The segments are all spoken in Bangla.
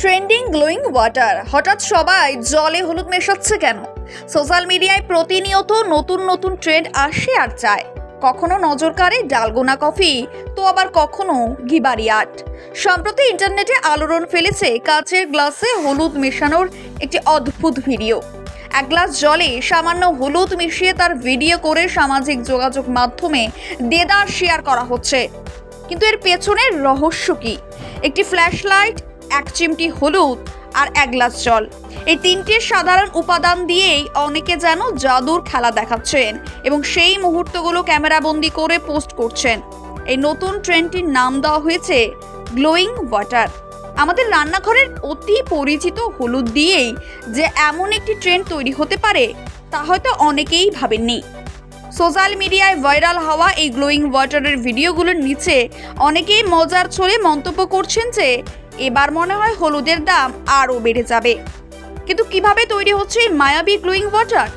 Trending glowing water. হঠাৎ সবাই জলে হলুদ মেশাচ্ছে কেন? সোশ্যাল মিডিয়ায় প্রতিনিয়ত নতুন নতুন ট্রেন্ড আসে আর চায় কখনো নজর কাড়ে ডালগোনা কফি, তো আবার কখনো গিবারি আর্ট। সম্প্রতি ইন্টারনেটে আলোড়ন ফেলেছে কাচের গ্লাসে হলুদ মেশানোর একটি অদ্ভুত ভিডিও। এক গ্লাস জলে সামান্য হলুদ মিশিয়ে তার ভিডিও করে সামাজিক যোগাযোগ মাধ্যমে দেদার শেয়ার করা হচ্ছে। কিন্তু এর পেছনের রহস্য কি? একটি ফ্ল্যাশ লাইট এক চিমটি হলুদ আর এক গ্লাস জল। এই তিনটে সাধারণ উপাদান দিয়েই অনেকে যেন জাদুর খেলা দেখাচ্ছেন এবং সেই মুহূর্তগুলো ক্যামেরাবন্দি করে পোস্ট করছেন। এই নতুন ট্রেন্ডটির নাম দেওয়া হয়েছে গ্লোয়িং ওয়াটার। আমাদের রান্নাঘরের অতি পরিচিত হলুদ দিয়েই যে এমন একটি ট্রেন্ড তৈরি হতে পারে, তা হয়তো অনেকেই ভাবেননি। সোশ্যাল মিডিয়ায় ভাইরাল হওয়া এই গ্লোয়িং ওয়াটারের ভিডিওগুলোর নিচে অনেকেই মজার ছলে মন্তব্য করছেন যে এবার মনে হয় হলুদের দাম আরও বেড়ে যাবে। কিন্তু কীভাবে তৈরি হচ্ছে মায়াবী গ্লোয়িং ওয়াটার?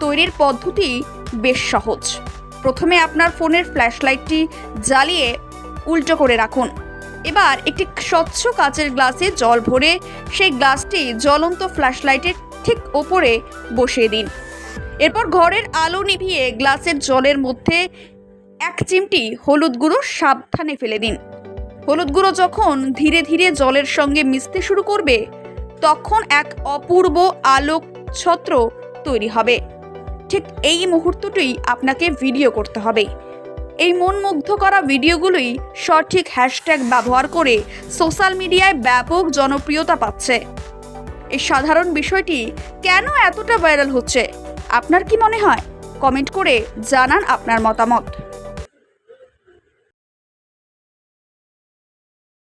তৈরির পদ্ধতি বেশ সহজ। প্রথমে আপনার ফোনের ফ্ল্যাশ লাইটটি জ্বালিয়ে উল্টো করে রাখুন। এবার একটি স্বচ্ছ কাচের গ্লাসে জল ভরে সেই গ্লাসটি জ্বলন্ত ফ্ল্যাশ লাইটের ঠিক ওপরে বসিয়ে দিন। এরপর ঘরের আলো নিভিয়ে গ্লাসের জলের মধ্যে এক চিমটি হলুদ গুঁড়ো সাবধানে ফেলে দিন। হলুদ গুঁড়ো যখন ধীরে ধীরে জলের সঙ্গে মিশতে শুরু করবে, তখন এক অপূর্ব আলোক ছত্র তৈরি হবে। ঠিক এই মুহূর্তটি আপনাকে ভিডিও করতে হবে। এই মন মুগ্ধ করা ভিডিওগুলোই সঠিক হ্যাশট্যাগ ব্যবহার করে সোশ্যাল মিডিয়ায় ব্যাপক জনপ্রিয়তা পাচ্ছে। এই সাধারণ বিষয়টি কেন এতটা ভাইরাল হচ্ছে, আপনার কি মনে হয়? কমেন্ট করে জানান আপনার মতামত।